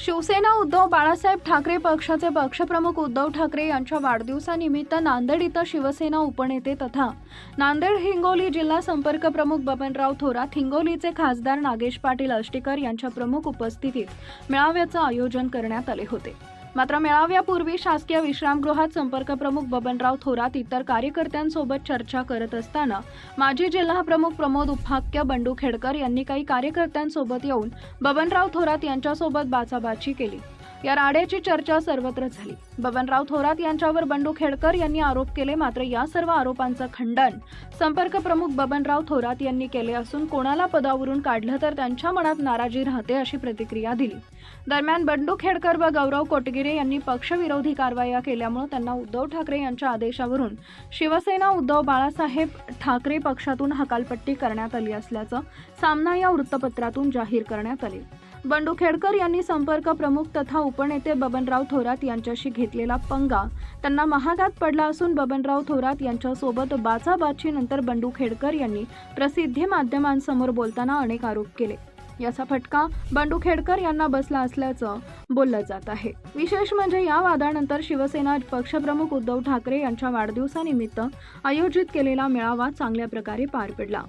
शिवसेना उद्धव बाळासाहेब ठाकरे पक्षाचे पक्षप्रमुख उद्धव ठाकरे यांच्या वाढदिवसानिमित्त नांदेड इथं शिवसेना उपनेते तथा नांदेड हिंगोली जिल्हा संपर्क प्रमुख बबनराव थोरात हिंगोलीचे खासदार नागेश पाटील अष्टीकर यांच्या प्रमुख उपस्थितीत मेळाव्याचं आयोजन करण्यात आले होते. मात्र मेळाव्यापूर्वी शासकीय विश्रामगृहात संपर्क प्रमुख बबनराव थोरात इतर कार्यकर्त्यांसोबत चर्चा करत असताना माजी जिल्हा प्रमुख प्रमोद उपाख्य बंडू खेडकर यांनी काही कार्यकर्त्यांसोबत येऊन बबनराव थोरात यांच्यासोबत बाचाबाची केली. या राड्याची चर्चा सर्वत्र झाली. बबनराव थोरात यांच्यावर बंडू खेडकर यांनी आरोप केले मात्र या सर्व आरोपांचं खंडन संपर्क प्रमुख बबनराव थोरात यांनी केले असून कोणाला पदावरून काढलं तर त्यांच्या मनात नाराजी राहते अशी प्रतिक्रिया दिली. दरम्यान बंडू खेडकर व गौरव कोटगिरे यांनी पक्षविरोधी कारवाया केल्यामुळे त्यांना उद्धव ठाकरे यांच्या आदेशावरून शिवसेना उद्धव बाळासाहेब ठाकरे पक्षातून हकालपट्टी करण्यात आली असल्याचं सामना या वृत्तपत्रातून जाहीर करण्यात आले. बंडू खेडकर यांनी संपर्क प्रमुख तथा उपनेते बबनराव थोरात यांच्याशी घेतलेला पंगा. त्यांना महागात पडला असून बबनराव थोरात यांच्यासोबत बाचाबाचीनंतर बंडू खेडकर यांनी प्रसिद्धी माध्यमांसमोर बोलताना अनेक आरोप केले. याचा फटका बंडू खेडकर यांना बसला असल्याचं बोललं जात आहे. विशेष म्हणजे या वादानंतर शिवसेना पक्षप्रमुख उद्धव ठाकरे यांच्या वाढदिवसानिमित्त आयोजित केलेला मेळावा चांगल्या प्रकारे पार पडला.